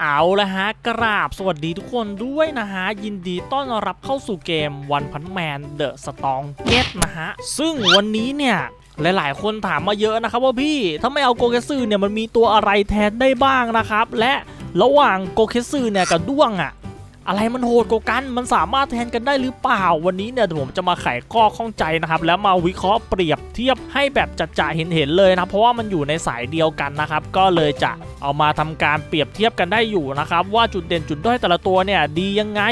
เอาละฮะกราบสวัสดีทุกคนด้วยนะฮะ ยินดีต้อนรับเข้าสู่เกมวันพันแมนเดอะสตองเกตนะฮะ ซึ่งวันนี้เนี่ยหลาย ๆ คนถามมาเยอะนะครับว่าพี่ถ้าไม่เอาโกเกซึเนี่ยมันมีตัวอะไรแทนได้บ้างนะครับ และระหว่างโกเกซึเนี่ยกับด้วงอะ อะไรมันโหดกว่ากัน มันสามารถแทนกันได้หรือเปล่า วันนี้เนี่ยผมจะมาไขข้อข้องใจนะครับ แล้วมาวิเคราะห์เปรียบเทียบให้แบบจัดจ่าเห็นเห็นๆเลยนะ เพราะว่ามันอยู่ในสายเดียวกันนะครับ ก็เลยจะเอามาทำการเปรียบเทียบกันได้อยู่นะครับ ว่าจุดเด่นจุดด้อยแต่ละตัวเนี่ยดียังไง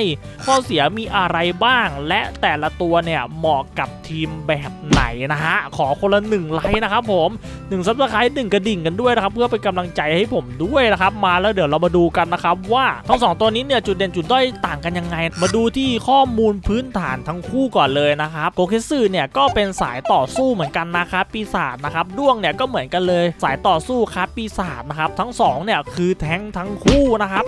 ข้อเสียมีอะไรบ้าง และแต่ละตัวเนี่ยเหมาะกับทีมแบบไหนนะฮะ ขอคนละหนึ่งไลค์นะครับผมหนึ่งซับสไครต์หนึ่งกระดิ่งกันด้วยนะครับ เพื่อเป็นกำลังใจให้ผมด้วยนะครับ มาแล้วเดี๋ยวเรามาดูกันนะครับว่าทั้งสองตัวนี้เนี่ยจุดเด่นจุดด้อยต่างกันยังไง มาดูที่ข้อมูลพื้นฐานทั้งคู่ก่อนเลยนะครับโกเคซึเนี่ยก็เป็นสายต่อสู้เหมือนกันนะครับปีศาจนะครับด้วงเนี่ยก็เหมือนกันเลย สายต่อสู้ครับปีศาจนะครับทั้งสองเนี่ยคือแท้งทั้งคู่นะครับ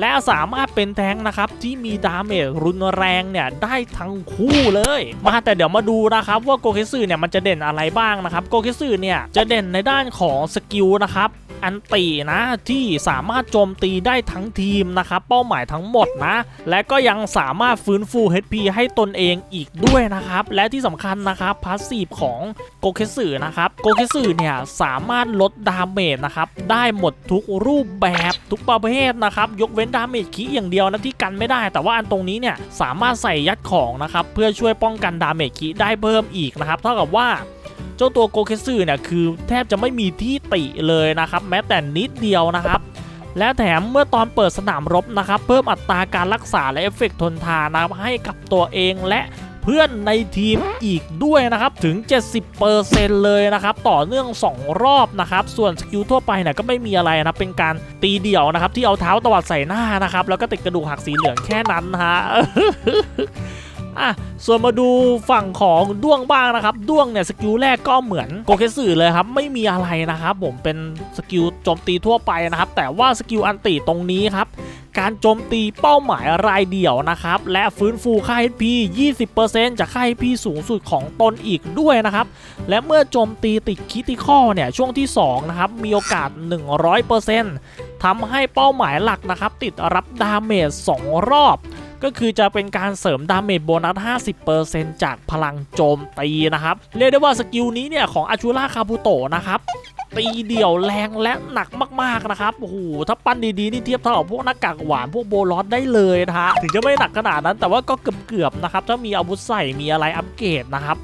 และสามารถเป็นแท้งนะครับที่มีดาเมจรุนแรงเนี่ยได้ทั้งคู่เลย มาแต่เดี๋ยวมาดูนะครับว่าโกเคซึเนี่ยมันจะเด่นอะไรบ้างนะครับโกเคซึเนี่ยจะเด่นในด้านของสกิลนะครับ อันตีนะที่สามารถโจมตีได้ทั้งทีมนะครับเป้าหมายทั้งหมดนะ และก็ยังสามารถฟื้นฟู HP ให้ตนเองอีกด้วยนะครับ และที่สำคัญนะครับพาสซีฟของโกเคซึนะครับโกเคซึเนี่ยสามารถลดดาเมจนะครับได้หมดทุกรูปแบบทุกประเภทนะครับยกเว้นดาเมจคีอย่างเดียวนะที่กันไม่ได้ แต่ว่าอันตรงนี้เนี่ยสามารถใส่ยัดของนะครับเพื่อช่วยป้องกันดาเมจคีได้เพิ่มอีกนะครับเท่ากับว่า เจ้าตัวโกเคซึเนี่ยคือแทบจะไม่มีที่ติเลยนะครับ แม้แต่นิดเดียวนะครับ และแถมเมื่อตอนเปิดสนามรบนะครับ เพิ่มอัตราการรักษาและเอฟเฟกต์ทนทานนะครับให้กับตัวเองและเพื่อนในทีมอีกด้วยนะครับ ถึง 70%เลยนะครับ ต่อเนื่อง 2 รอบนะครับ ส่วนสกิลทั่วไปเนี่ยก็ไม่มีอะไรนะเป็นการตีเดี่ยวนะครับ ที่เอาเท้าตวัดใส่หน้านะครับ แล้วก็ติดกระดูกหักสีเหลืองแค่นั้นฮะ อะส่วนมาดูฝั่งของด้วงบ้างนะครับ ด้วงเนี่ยสกิลแรกก็เหมือนโกเคสึเลยครับ ไม่มีอะไรนะครับ ผมเป็นสกิลโจมตีทั่วไปนะครับ แต่ว่าสกิลอันติตรงนี้ครับ การโจมตีเป้าหมายรายเดี่ยวนะครับ และฟื้นฟูค่า HP 20%จากค่า HP สูงสุดของตนอีกด้วยนะครับ และเมื่อโจมตีติดคิติคอเนี่ยช่วงที่2นะครับมีโอกาส 100%ทำให้เป้าหมายหลักนะครับ ติดรับดาเมจ2รอบ ก็คือจะเป็นการเสริมดาเมจโบนัส 50%จากพลังโจมตีนะครับ เรียกได้ว่าสกิลนี้เนี่ยของอาชูราคาบุโตะนะครับตีเดี่ยวแรงและหนักมากๆนะครับ โอ้โห ถ้าปั้นดีๆ นี่เทียบเท่ากับพวกหน้ากากหวานพวกโบลอสได้เลยนะฮะ ถึงจะไม่หนักขนาดนั้น แต่ว่าก็เกือบๆนะครับ ถ้ามีอาวุธใส่มีอะไรอัปเกรดนะครับ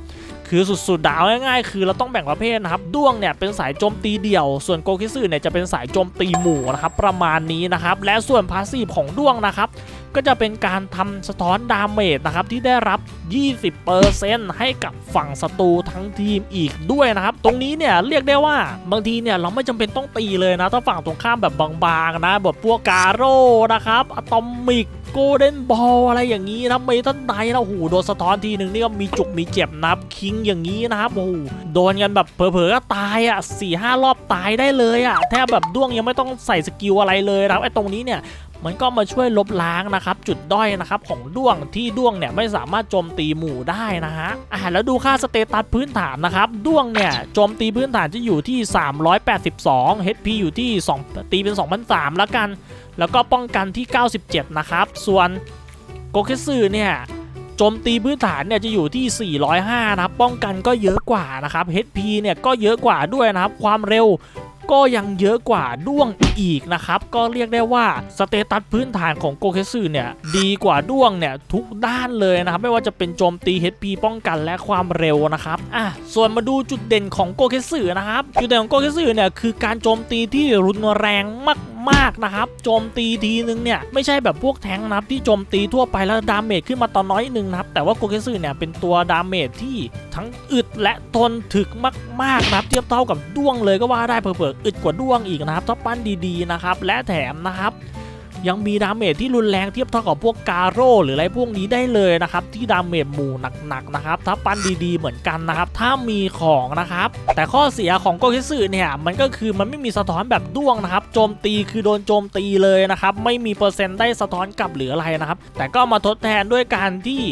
คือสุดๆดาวง่ายๆ คือเราต้องแบ่งประเภทนะครับ ด้วงเนี่ยเป็นสายโจมตีเดี่ยว ส่วนโกคิสึเนี่ยจะเป็นสายโจมตีหมู่นะครับ ประมาณนี้นะครับ และส่วนพาสซีฟของด้วงนะครับ ก็จะเป็นการทำสะท้อนดาเมจนะครับที่ได้รับ 20%ให้กับฝั่งศัตรูทั้งทีมอีกด้วยนะครับ ตรงนี้เนี่ยเรียกได้ว่าบางทีเนี่ยเราไม่จำเป็นต้องตีเลยนะถ้าฝั่งตรงข้ามแบบบางๆนะแบบพวกกาโร่นะครับอะตอมิกโกลเด้นบอลอะไรอย่างนี้นะเมทัลไนท์นะโอ้โหโดนสะท้อนทีหนึ่งนี่ก็มีจุกมีเจ็บนับคิงอย่างนี้นะครับโอ้โหโดนกันแบบเผลอๆก็ตายอะสี่ห้ารอบตายได้เลยอะแทบแบบด้วงยังไม่ต้องใส่สกิลอะไรเลยนะครับไอ้ตรงนี้เนี่ย มันก็มาช่วยลบล้างนะครับจุดด้อยนะครับของด้วงที่ด้วงเนี่ยไม่สามารถโจมตีหมู่ได้นะฮะอ่าแล้วดูค่าสเตตัสพื้นฐานนะครับด้วงเนี่ยโจมตีพื้นฐานจะอยู่ที่ 382 HP อยู่ที่ 2 ตีเป็น 2003แล้วกัน แล้วก็ป้องกันที่ 97 นะครับ ส่วนโกเคซึเนี่ยโจมตีพื้นฐานเนี่ยจะอยู่ที่ 405 นะครับ ป้องกันก็เยอะกว่านะครับ HP เนี่ยก็เยอะกว่าด้วยนะครับ ความเร็ว ก็ยังเยอะกว่าด้วงอีกนะครับ ก็เรียกได้ว่าสเตตัสพื้นฐานของโกเคซึเนี่ยดีกว่าด้วงเนี่ยทุกด้านเลยนะครับ ไม่ว่าจะเป็นโจมตี HP ป้องกันและความเร็วนะครับอะส่วนมาดูจุดเด่นของโกเคซึนะครับ จุดเด่นของโกเคซึเนี่ยคือการโจมตีที่รุนแรงมาก มากนะครับ โจมตีทีนึงเนี่ย ไม่ใช่แบบพวกแทงนะครับที่โจมตีทั่วไปแล้วดาเมจขึ้นมาตอนน้อยนึงนะครับ แต่ว่าโกเกซึเนี่ยเป็นตัวดาเมจที่ทั้งอึดและทนถึกมากๆนะครับ เทียบเท่ากับด้วงเลยก็ว่าได้เผลอๆอึดกว่าด้วงอีกนะครับถ้าปั้นดีๆนะครับและแถมนะครับ ยังมีดาเมจที่รุนแรงเทียบเท่ากับพวกกาโร่หรืออะไรพวกนี้ได้เลยนะครับ ที่ดาเมจหมู่หนักๆนะครับ ถ้าปั้นดีๆเหมือนกันนะครับ ถ้ามีของนะครับ แต่ข้อเสียของโกคิสึเนี่ยมันก็คือมันไม่มีสะท้อนแบบด้วงนะครับ โจมตีคือโดนโจมตีเลยนะครับ ไม่มีเปอร์เซ็นต์ได้สะท้อนกลับหรืออะไรนะครับ แต่ก็มาทดแทนด้วยการที่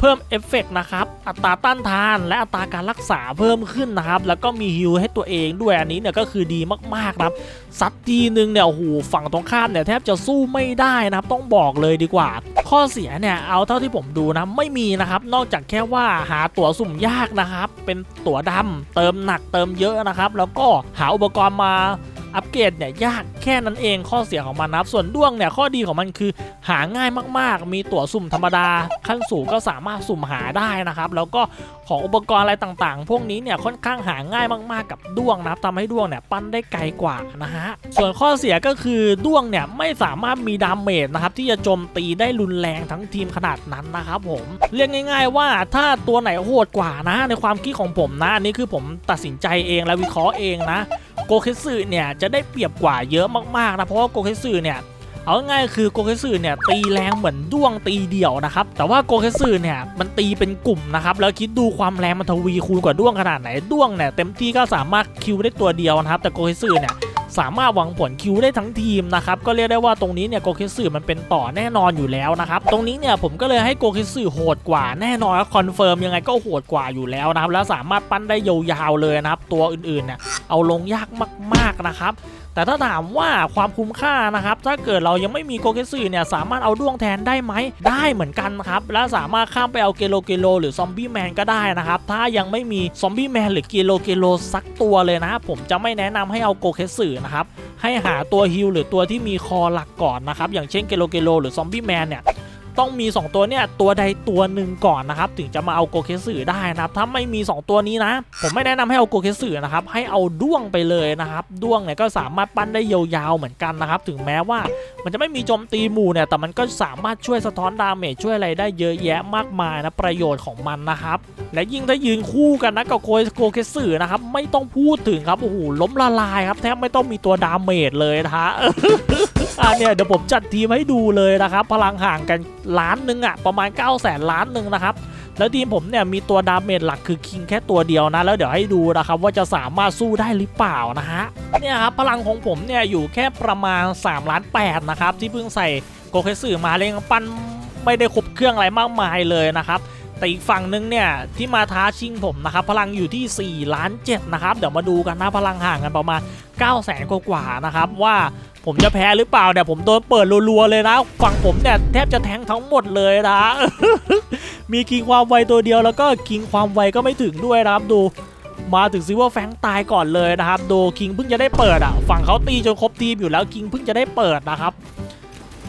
เพิ่มเอฟเฟกต์นะครับ อัตราต้านทาน และอัตราการรักษาเพิ่มขึ้นนะครับ แล้วก็มีฮิลให้ตัวเองด้วยอันนี้เนี่ยก็คือดีมากๆนะครับซัดทีนึงเนี่ยโอ้โหฝั่งตรงข้ามเนี่ยแทบจะสู้ไม่ได้นะครับต้องบอกเลยดีกว่า ข้อเสียเนี่ยเอาเท่าที่ผมดูนะไม่มีนะครับ นอกจากแค่ว่าหาตั๋วสุ่มยากนะครับ เป็นตั๋วดำเติมหนักเติมเยอะนะครับ แล้วก็หาอุปกรณ์มา อัปเกรดเนี่ยยากแค่นั้นเองข้อเสียของมันนะครับส่วนด้วงเนี่ยข้อดีของมันคือหาง่ายมากๆ มีตั๋วสุ่มธรรมดา ขั้นสูงก็สามารถสุ่มหาได้นะครับ แล้วก็ของอุปกรณ์อะไรต่างๆ พวกนี้เนี่ยค่อนข้างหาง่ายมากๆกับด้วงนะครับทำให้ด้วงเนี่ยปั้นได้ไกลกว่านะฮะส่วนข้อเสียก็คือด้วงเนี่ยไม่สามารถมีดาเมจนะครับที่จะโจมตีได้รุนแรงทั้งทีมขนาดนั้นนะครับผมเรียกง่าย ๆ ว่าถ้าตัวไหนโหดกว่านะ ในความคิดของผมนะอันนี้คือผมตัดสินใจเองและวิเคราะห์เองนะ โกเคสึเนี่ยจะได้เปรียบกว่าเยอะมากๆนะเพราะว่าโกเคสึเนี่ยเอาง่ายคือโกเคสึเนี่ยตีแรงเหมือนด้วงตีเดี่ยวนะครับแต่ว่าโกเคสึเนี่ยมันตีเป็นกลุ่มนะครับแล้วคิดดูความแรงมันทวีคูณกว่าด้วงขนาดไหนด้วงเนี่ยเต็มที่ก็สามารถคิวได้ตัวเดียวนะครับแต่โกเคสึเนี่ย สามารถหวังผลคิวได้ทั้งทีมนะครับก็เรียกได้ว่าตรงนี้เนี่ยโกเคสึมันเป็นต่อแน่นอนอยู่แล้วนะครับตรงนี้เนี่ยผมก็เลยให้โกเคสึโหดกว่าแน่นอนคอนเฟิร์มยังไงก็โหดกว่าอยู่แล้วนะครับแล้วสามารถปั้นได้ยาวๆเลยนะครับตัวอื่นๆเนี่ยเอาลงยากมากๆนะครับแต่ถ้าถามว่าความคุ้มค่านะครับ ถ้าเกิดเรายังไม่มีโกเกสึเนี่ยสามารถเอาด้วงแทนได้ไหมได้เหมือนกันครับ และสามารถข้ามไปเอาเกโลเกโลหรือซอมบี้แมนก็ได้นะครับ ถ้ายังไม่มีซอมบี้แมนหรือเกโลเกโลสักตัวเลยนะครับผมจะไม่แนะนำให้เอาโกเกสึนะครับให้หาตัวฮิลหรือตัวที่มีคอหลักก่อนนะครับอย่างเช่นเกโลเกโลหรือซอมบี้แมนเนี่ย ต้องมี 2 ตัวเนี่ยตัวใดตัวหนึ่งก่อนนะครับถึงจะมาเอาโกเคสึได้นะครับถ้าไม่มี 2 ตัวนี้นะ ผมไม่แนะนำให้เอาโกเคสึนะครับให้เอาด้วงไปเลยนะครับด้วงเนี่ยก็สามารถปั้นได้ยาวๆเหมือนกันนะครับถึงแม้ว่ามันจะไม่มีโจมตีหมู่เนี่ยแต่มันก็สามารถช่วยสะท้อนดาเมจช่วยอะไรได้เยอะแยะมากมายนะประโยชน์ของมันนะครับและยิ่งถ้ายืนคู่กันนะกับโกเคสึนะครับไม่ต้องพูดถึงครับโอ้โหล้มละลายครับแทบไม่ต้องมีตัวดาเมจเลยนะฮะ อะเนี่ยเดี๋ยวผมจัดทีมให้ดูเลยนะครับ พลังห่างกันล้านหนึ่งอะประมาณ 9 0 0แสนล้านหนึ่งนะครับแล้วทีมผมเนี่ยมีตัวดาเมจหลักคือคิงแค่ตัวเดียวนะ แล้วเดี๋ยวให้ดูนะครับว่าจะสามารถสู้ได้หรือเปล่านะฮะเนี่ยครับพลังของผมเนี่ยอยู่แค่ประมาณ3ล้าน8นะครับที่เพิ่งใส่โกเคสึมาเลยงปั้นไม่ได้ครบเครื่องอะไรมากมายเลยนะครับ แต่อีกฝั่งนึงเนี่ยที่มาท้าชิงผมนะครับพลังอยู่ที่ 4 ล้าน7นะครับเดี๋ยวมาดูกันนะพลังห่างกันประมาณ 9 0 0แสนกว่านะครับว่าผมจะแพ้หรือเปล่าเดี๋ยวผมโดนเปิดรัวๆเลยนะฝั่งผมเนี่ยแทบจะแทงทั้งหมดเลยนะมีคิงความไวตัวเดียวแล้วก็คิงความไวก็ไม่ถึงด้วยนะครับดูมาถึงซิว่าแฟงตายก่อนเลยนะครับดูคิงเพิ่งจะได้เปิดอะฝั่งเขาตีจนครบทีมอยู่แล้วคิงเพิ่งจะได้เปิดนะครับ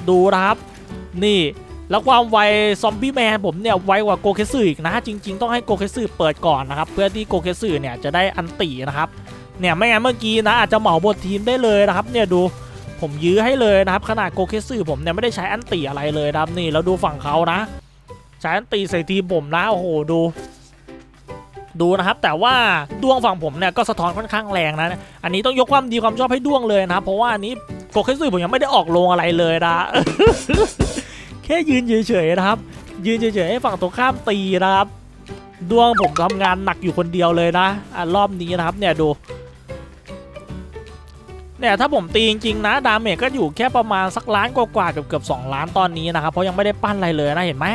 ดูนะครับ นี่ แล้วความไวซอมบี้แมนผมเนี่ยไวกว่าโกเคสึอีกนะ จริง ๆ ต้องให้โกเคสึเปิดก่อนนะครับเพื่อที่โกเคสึเนี่ยจะได้อันตีนะครับเนี่ยไม่งั้นเมื่อกี้นะอาจจะเหมาบททีมได้เลยนะครับเนี่ยดูผมยื้อให้เลยนะครับขนาดโกเคสึผมเนี่ยไม่ได้ใช้อันตีอะไรเลยนะครับนี่แล้วดูฝั่งเขานะใช้อันตีใส่ทีมผมนะโอ้โหดู ดูนะครับแต่ว่าดวงฝั่งผมเนี่ยก็สะท้อนค่อนข้างแรงนะอันนี้ต้องยกความดีความชอบให้ดวงเลยนะครับเพราะว่าอันนี้โกเคสึผมยังไม่ได้ออกโรงอะไรเลยนะ แค่ยืนเฉยๆนะครับ ยืนเฉยๆให้ฝั่งตรงข้ามตีนะครับ ดวงผมทำงานหนักอยู่คนเดียวเลยนะอะรอบนี้นะครับเนี่ยดูเนี่ยถ้าผมตีจริงๆนะดาเมจก็อยู่แค่ประมาณสักล้านกว่าๆเกือบเกือบๆ2ล้านตอนนี้นะครับเพราะยังไม่ได้ปั้นอะไรเลยนะเห็นไหม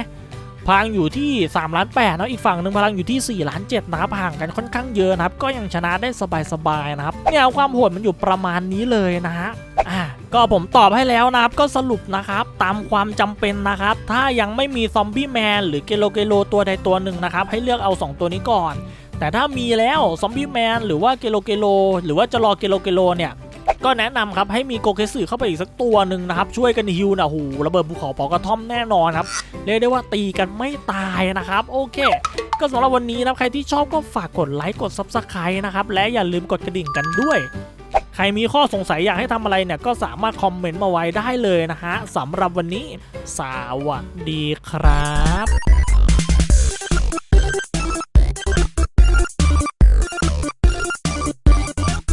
พลังอยู่ที่3ล้าน8นะอีกฝั่งหนึ่งพลังอยู่ที่4ล้าน7นะครับห่างกันค่อนข้างเยอะนะครับก็ยังชนะได้สบายๆนะครับเนี่ยความโหดมันอยู่ประมาณนี้เลยนะฮะอะ ก็ผมตอบให้แล้วนะครับก็สรุปนะครับตามความจำเป็นนะครับ ถ้ายังไม่มีซอมบี้แมนหรือเกโลเกโลตัวใดตัวหนึ่งนะครับ ให้เลือกเอา 2 ตัวนี้ก่อน แต่ถ้ามีแล้วซอมบี้แมนหรือว่าเกโลเกโลหรือว่าจะรอเกโลเกโลเนี่ยก็แนะนำครับให้มีโกเคสึเข้าไปอีกสักตัวหนึ่งนะครับ ช่วยกันฮิวนะหูระเบิดภูเขาเผากระท่อมแน่นอนครับเรียกได้ว่าตีกันไม่ตายนะครับ โอเค ก็สำหรับวันนี้นะครับใครที่ชอบก็ฝากกดไลค์กด Subscribe นะครับ และอย่าลืมกดกระดิ่งกันด้วย ใครมีข้อสงสัยอยากให้ทำอะไรเนี่ยก็สามารถคอมเมนต์มาไว้ได้เลยนะฮะสำหรับวันนี้ สวัสดีครับ